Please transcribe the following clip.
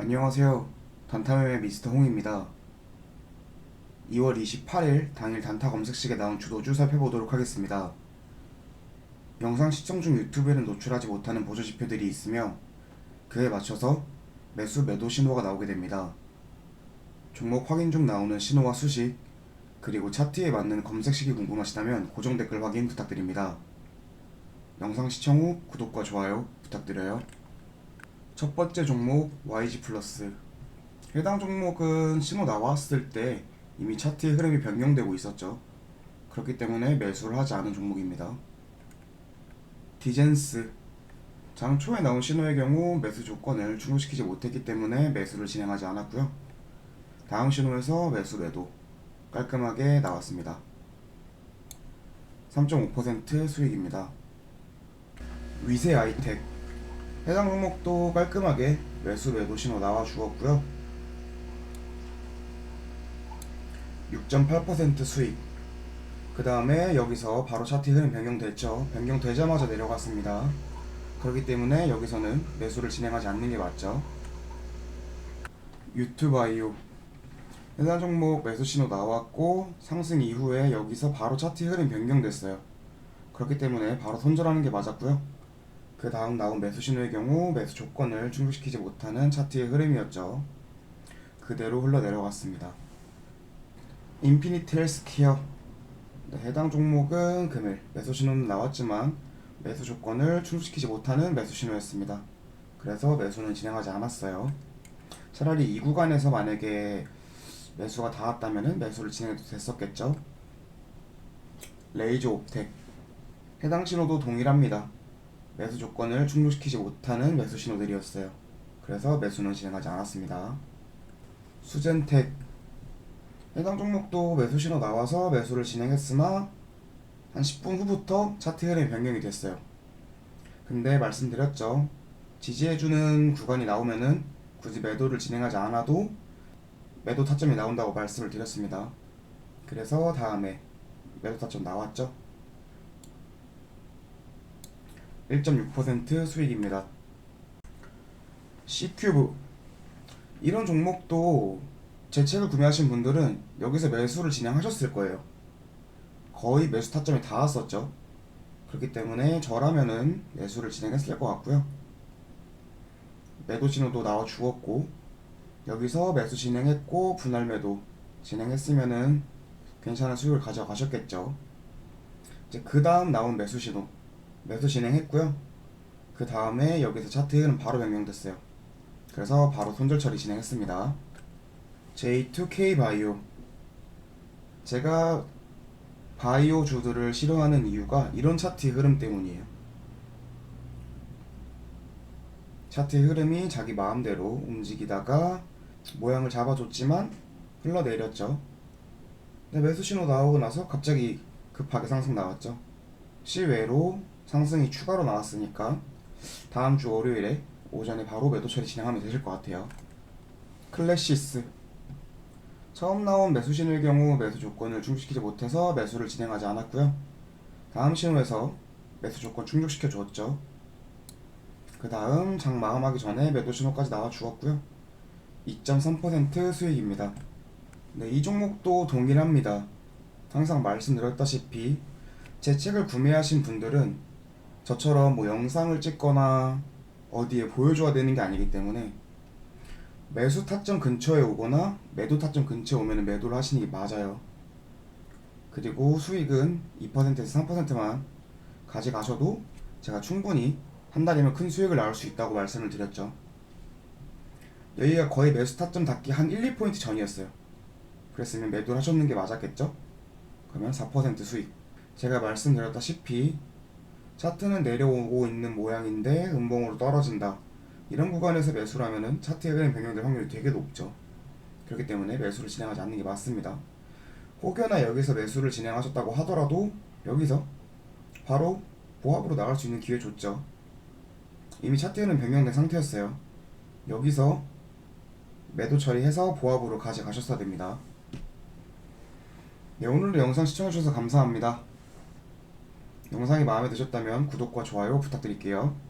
안녕하세요. 단타매매 미스터 홍입니다. 2월 28일 당일 단타 검색식에 나온 주도주 살펴보도록 하겠습니다. 영상 시청 중 유튜브에는 노출하지 못하는 보조 지표들이 있으며 그에 맞춰서 매수 매도 신호가 나오게 됩니다. 종목 확인 중 나오는 신호와 수식 그리고 차트에 맞는 검색식이 궁금하시다면 고정 댓글 확인 부탁드립니다. 영상 시청 후 구독과 좋아요 부탁드려요. 첫 번째 종목 YG 플러스 해당 종목은 신호 나왔을 때 이미 차트의 흐름이 변경되고 있었죠. 그렇기 때문에 매수를 하지 않은 종목입니다. 디젠스 장 초에 나온 신호의 경우 매수 조건을 충족시키지 못했기 때문에 매수를 진행하지 않았고요. 다음 신호에서 매수 매도 깔끔하게 나왔습니다. 3.5% 수익입니다. 위세 아이텍 해당 종목도 깔끔하게 매수 매도 신호 나와 주었고요. 6.8% 수익. 그 다음에 여기서 바로 차트 흐름 변경됐죠. 변경되자마자 내려갔습니다. 그렇기 때문에 여기서는 매수를 진행하지 않는 게 맞죠. 유튜바이오 해당 종목 매수 신호 나왔고 상승 이후에 여기서 바로 차트 흐름 변경됐어요. 그렇기 때문에 바로 손절하는 게 맞았고요. 그 다음 나온 매수 신호의 경우 매수 조건을 충족시키지 못하는 차트의 흐름이었죠. 그대로 흘러 내려갔습니다. 인피니티 헬스케어 네, 해당 종목은 금일 매수 신호는 나왔지만 매수 조건을 충족시키지 못하는 매수 신호였습니다. 그래서 매수는 진행하지 않았어요. 차라리 이 구간에서 만약에 매수가 닿았다면 매수를 진행해도 됐었겠죠. 레이저 옵텍 해당 신호도 동일합니다. 매수 조건을 충족시키지 못하는 매수 신호들이었어요. 그래서 매수는 진행하지 않았습니다. 수젠텍 해당 종목도 매수 신호 나와서 매수를 진행했으나 한 10분 후부터 차트 흐름이 변경이 됐어요. 근데 말씀드렸죠. 지지해주는 구간이 나오면은 굳이 매도를 진행하지 않아도 매도 타점이 나온다고 말씀을 드렸습니다. 그래서 다음에 매도 타점 나왔죠. 1.6% 수익입니다. C큐브 이런 종목도 제 책을 구매하신 분들은 여기서 매수를 진행하셨을 거예요. 거의 매수 타점이 닿았었죠. 그렇기 때문에 저라면은 매수를 진행했을 것 같고요. 매도 신호도 나와 주었고 여기서 매수 진행했고 분할 매도 진행했으면은 괜찮은 수익을 가져가셨겠죠. 이제 그 다음 나온 매수 신호 매수 진행했고요. 그 다음에 여기서 차트 흐름 바로 변경됐어요. 그래서 바로 손절 처리 진행했습니다. J2K 바이오 제가 바이오 주들을 싫어하는 이유가 이런 차트 흐름 때문이에요. 차트 흐름이 자기 마음대로 움직이다가 모양을 잡아줬지만 흘러내렸죠. 근데 매수 신호 나오고 나서 갑자기 급하게 상승 나왔죠. 실외로 상승이 추가로 나왔으니까 다음 주 월요일에 오전에 바로 매도 처리 진행하면 되실 것 같아요. 클래시스 처음 나온 매수 신호의 경우 매수 조건을 충족시키지 못해서 매수를 진행하지 않았고요. 다음 신호에서 매수 조건 충족시켜 주었죠. 그 다음 장 마감하기 전에 매도 신호까지 나와 주었고요. 2.3% 수익입니다. 네, 이 종목도 동일합니다. 항상 말씀드렸다시피 제 책을 구매하신 분들은 저처럼 뭐 영상을 찍거나 어디에 보여줘야 되는 게 아니기 때문에 매수 타점 근처에 오거나 매도 타점 근처에 오면 매도를 하시는 게 맞아요. 그리고 수익은 2%에서 3%만 가져가셔도 제가 충분히 한 달이면 큰 수익을 낳을 수 있다고 말씀을 드렸죠. 여기가 거의 매수 타점 닿기 한 1, 2포인트 전이었어요. 그랬으면 매도를 하셨는 게 맞았겠죠? 그러면 4% 수익. 제가 말씀드렸다시피 차트는 내려오고 있는 모양인데 음봉으로 떨어진다. 이런 구간에서 매수를 하면은 차트의 흐름 변경될 확률이 되게 높죠. 그렇기 때문에 매수를 진행하지 않는 게 맞습니다. 혹여나 여기서 매수를 진행하셨다고 하더라도 여기서 바로 보합으로 나갈 수 있는 기회 줬죠. 이미 차트 흐름 변경된 상태였어요. 여기서 매도 처리해서 보합으로 가져가셨어야 됩니다. 네, 오늘도 영상 시청해주셔서 감사합니다. 영상이 마음에 드셨다면 구독과 좋아요 부탁드릴게요.